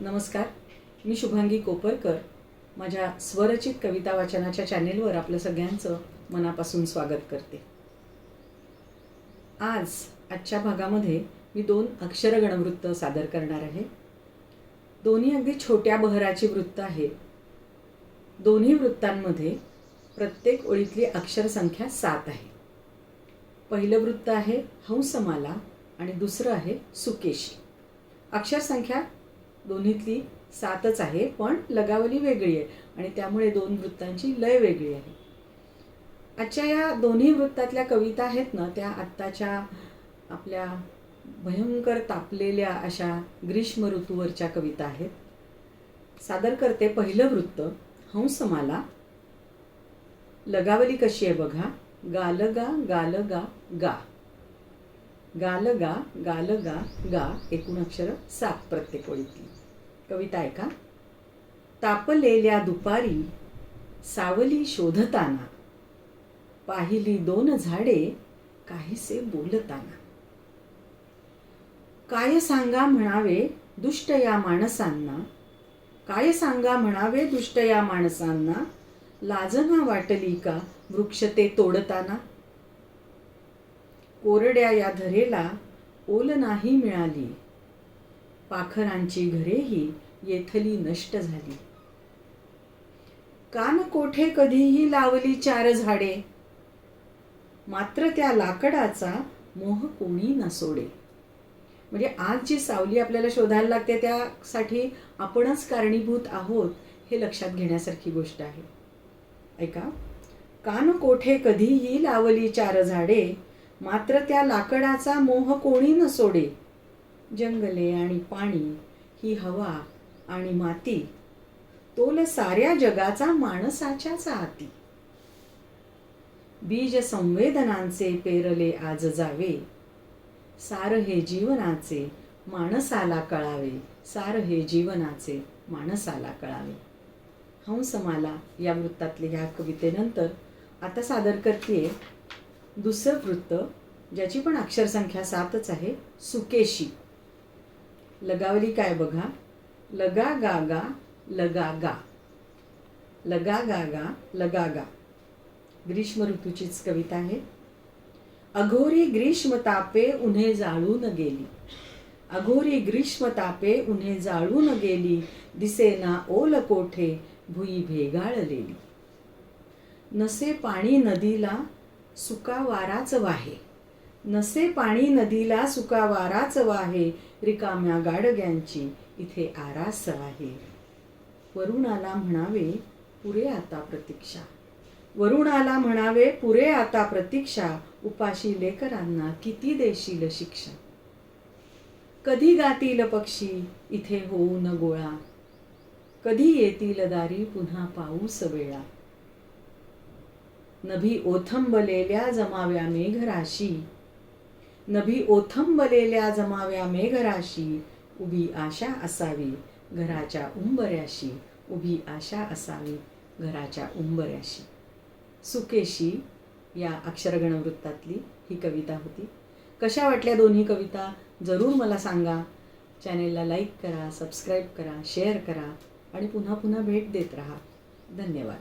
नमस्कार. मी शुभांगी कोपरकर. माझ्या स्वरचित कविता वाचनाच्या चॅनेलवर आपलं सगळ्यांचं मनापासून स्वागत करते. आज आजच्या भागामध्ये मी दोन अक्षरगणवृत्त सादर करणार आहे. दोन्ही अगदी छोट्या बहराची वृत्त आहेत. दोन्ही वृत्तांमध्ये प्रत्येक ओळीतली अक्षरसंख्या सात आहे. पहिलं वृत्त आहे हंसमाला आणि दुसरं आहे सुकेशी. अक्षरसंख्या दोन्हीतली सातच आहे पण लगावली वेगळी आहे. आणि त्यामुळे दोन वृत्तांची लय वेगळी आहे. आजच्या या दोन्ही वृत्तातल्या कविता आहेत ना त्या आत्ताच्या आपल्या भयंकर तापलेल्या अशा ग्रीष्म ऋतूवरच्या कविता आहेत. सादर करते पहिलं वृत्त हंसमाला लगावली कशी आहे बघा. गालगा गालगा गा गालगा गालगा गा. एकूण अक्षर सात प्रत्येक ओळीतली. कविता आहे का तापलेल्या दुपारी सावली शोधताना पाहिली दोन झाडे काहीसे बोलताना. काय सांगा म्हणावे दुष्ट या माणसांना काय सांगा म्हणावे दुष्ट या माणसांना लाजना वाटली का वृक्ष ते तोडताना? कोरड्या या धरेला ओल नाही मिळाली पाखरांची घरेही येथली नष्ट झाली. कान कोठे कधीही लावली चार झाडे. मात्र त्या लाकडाचा मोह कोणी न सोडे म्हणजे आज जी सावली आपल्याला शोधायला लागते त्यासाठी आपणच कारणीभूत आहोत हे लक्षात घेण्यासारखी गोष्ट आहे. ऐका. कान कोठे कधीही लावली चार झाडे मात्र त्या लाकडाचा मोह कोणी न सोडे जंगले आणि पाणी ही हवा आणि माती तोल साऱ्या जगाचा माणसाच्याच हाती. बीज संवेदनांचे पेरले आज जावे सार हे जीवनाचे माणसाला कळावे सार हे जीवनाचे माणसाला कळावे. हंसमाला या वृत्तातले ह्या कवितेनंतर आता सादर करते दुसरं वृत्त ज्याची पण अक्षरसंख्या सातच आहे सुकेशी. लगावली काय बघा? लगा गा गा लगा गा. लगा गा गा लगा गा. ग्रीष्म ऋतूचीच कविता आहे. अघोरी ग्रीष्म तापे उन्हे जाळून गेली. अघोरी ग्रीष्म तापे उन्हे जाळून गेली. दिसेना ओल कोठे भुई भेगाळलेली नसे पाणी नदीला सुका वाराच वाहे. नसे पाणी नदीला सुका वाराच वाहे रिकाम्या गाडग्यांची इथे आरास आहे. वरुणाला म्हणावे पुरे आता प्रतीक्षा. वरुणाला म्हणावे पुरे आता प्रतीक्षा उपाशी लेकरांना किती देशील शिक्षा? कधी गातील पक्षी इथे होऊ न गोळा? कधी येतील दारी पुन्हा पाऊस वेळा? नभी ओथंबलेल्या जमाव्या मेघराशी नभी ओथंबलेल्या जमाव्या मेघराशी उभी आशा असावी घराच्या उंबऱ्याशी उभी आशा असावी घराच्या उंबऱ्याशी. सुकेशी या अक्षरगण वृत्तातली ही कविता होती. कशा वाटल्या दोन्ही कविता? जरूर मला सांगा. चॅनेलला लाईक करा सबस्क्राईब करा शेअर करा आणि पुन्हा पुन्हा भेट देत राहा. धन्यवाद.